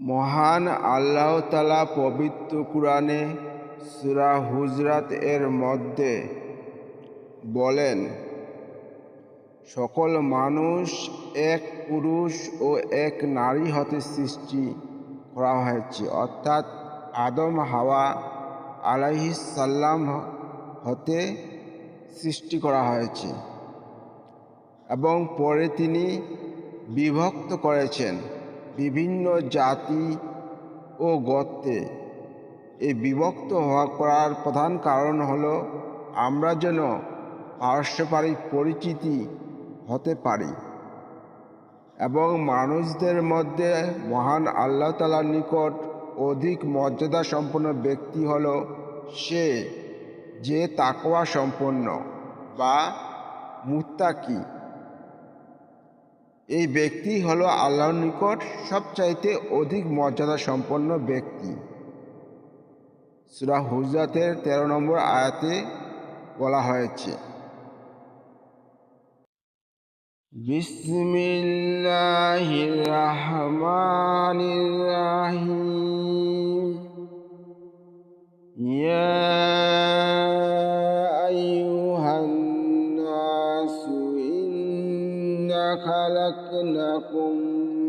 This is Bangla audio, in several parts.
মহান আল্লাহ তালা পবিত্র কুরআনে সূরা হুজরাত এর মধ্যে বলেন, সকল মানুষ এক পুরুষ ও এক নারী হতে সৃষ্টি করা হয়েছে। অর্থাৎ আদম, হাওয়া আলাইহিস সাল্লাম হতে সৃষ্টি করা হয়েছে এবং পরে তিনি বিভক্ত করেছেন। বিভিন্ন জাতি ও গর্তে এই বিভক্ত হওয়া করার প্রধান কারণ হলো আমরা যেন পারস্পরিক পরিচিতি হতে পারি এবং মানুষদের মধ্যে মহান আল্লাহ তালার নিকট অধিক মর্যাদা সম্পন্ন ব্যক্তি হল সে যে তাকোয়া সম্পন্ন বা মুত্তাকি। এই ব্যক্তি হলো আল্লাহর নিকট সবচাইতে অধিক মর্যাদা সম্পন্ন ব্যক্তি। সুরা হুজরাতের তেরো নম্বর আয়াতে বলা হয়েছে, বিসমিল্লাহির ইয়া خلقناكم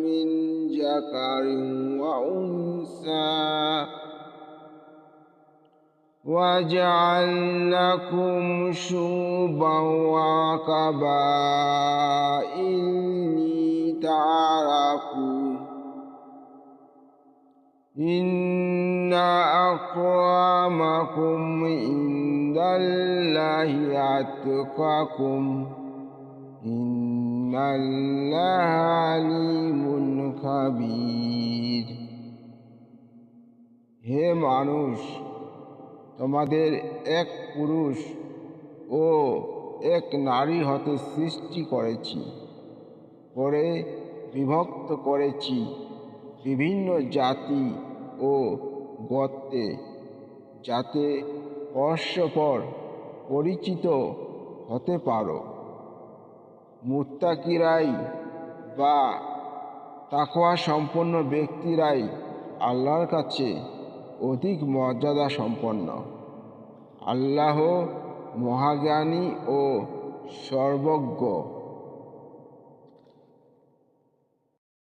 من ذكر وأنثى وجعلناكم شعوبا وقبائل لتعرفوا إن أكرمكم عند الله أتقاكم আল্লাহ হে মানুষ, তোমাদের এক পুরুষ ও এক নারী হতে সৃষ্টি করেছি করে বিভক্ত করেছি বিভিন্ন জাতি ও গত্তে, যাতে পরস্পর পরিচিত হতে পারো। মুত্তাকিরাই বা তাকোয়া সম্পন্ন ব্যক্তিরাই আল্লাহর কাছে অধিক মর্যাদা সম্পন্ন আল্লাহ মহাজ্ঞানী ও সর্বজ্ঞ।